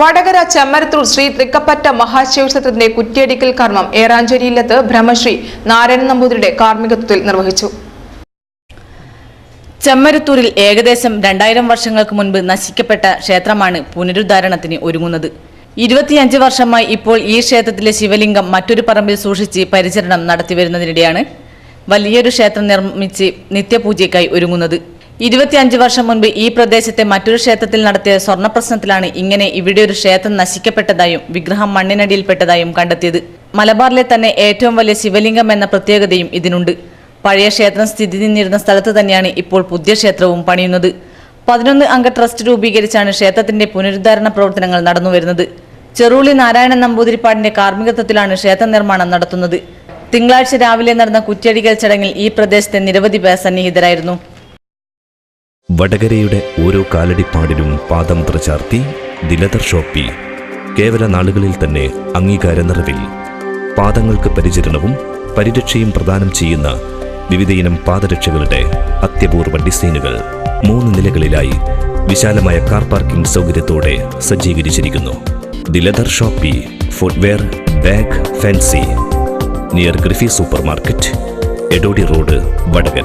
വടകര ചെമ്മരത്തൂർ ശ്രീ തൃക്കപ്പറ്റ മഹാശിവക്ഷേത്രത്തിന്റെ കുറ്റിയടിക്കൽ കർമ്മം ഏറാഞ്ചേരിയിലത്ത് ബ്രഹ്മശ്രീ നാരായണൻ നമ്പൂതിരിയുടെ കാർമ്മികത്വത്തിൽ നിർവഹിച്ചു. ചെമ്മരത്തൂരിൽ ഏകദേശം രണ്ടായിരം വർഷങ്ങൾക്ക് മുൻപ് നശിക്കപ്പെട്ട ക്ഷേത്രമാണ് പുനരുദ്ധാരണത്തിന് ഒരുങ്ങുന്നത്. ഇരുപത്തിയഞ്ച് വർഷമായി ഇപ്പോൾ ഈ ക്ഷേത്രത്തിലെ ശിവലിംഗം മറ്റൊരു പറമ്പിൽ സൂക്ഷിച്ച് പരിചരണം നടത്തിവരുന്നതിനിടെയാണ് വലിയൊരു ക്ഷേത്രം നിർമ്മിച്ച് നിത്യപൂജയ്ക്കായി ഒരുങ്ങുന്നത്. ഇരുപത്തിയഞ്ച് വർഷം മുൻപ് ഈ പ്രദേശത്തെ മറ്റൊരു ക്ഷേത്രത്തിൽ നടത്തിയ സ്വർണപ്രശ്നത്തിലാണ് ഇങ്ങനെ ഇവിടെ ഒരു ക്ഷേത്രം നശിക്കപ്പെട്ടതായും വിഗ്രഹം മണ്ണിനടിയിൽപ്പെട്ടതായും കണ്ടെത്തിയത്. മലബാറിലെ തന്നെ ഏറ്റവും വലിയ ശിവലിംഗം എന്ന പ്രത്യേകതയും ഇതിനുണ്ട്. പഴയ ക്ഷേത്രം സ്ഥിതി നിന്നിരുന്ന സ്ഥലത്ത് തന്നെയാണ് ഇപ്പോൾ പുതിയ ക്ഷേത്രവും പണിയുന്നത്. പതിനൊന്ന് അംഗ ട്രസ്റ്റ് രൂപീകരിച്ചാണ് ക്ഷേത്രത്തിന്റെ പുനരുദ്ധാരണ പ്രവർത്തനങ്ങൾ നടന്നുവരുന്നത് ചെറുളി നാരായണൻ നമ്പൂതിരിപ്പാടിന്റെ കാർമ്മികത്വത്തിലാണ് ക്ഷേത്ര നിർമ്മാണം നടത്തുന്നത്. തിങ്കളാഴ്ച രാവിലെ നടന്ന കുറ്റിയടിക്കൽ ചടങ്ങിൽ ഈ പ്രദേശത്തെ നിരവധി പേർ സന്നിഹിതരായിരുന്നു. വടകരയുടെ ഓരോ കാലടിപ്പാടിലും പാദം പ്രചാർത്തി ദിലദർ ഷോപ്പി കേവല നാളുകളിൽ തന്നെ അംഗീകാര നിറവിൽ പാദങ്ങൾക്ക് പരിചരണവും പരിരക്ഷയും പ്രദാനം ചെയ്യുന്ന വിവിധയിനം പാദരക്ഷകളുടെ അത്യപൂർവ ഡിസൈനുകൾ മൂന്ന് നിലകളിലായി വിശാലമായ കാർ പാർക്കിംഗ് സൗകര്യത്തോടെ സജ്ജീകരിച്ചിരിക്കുന്നു. Dildar shoppe footwear bag fancy near ഗ്രിഫി super market Edodi road Vadakara.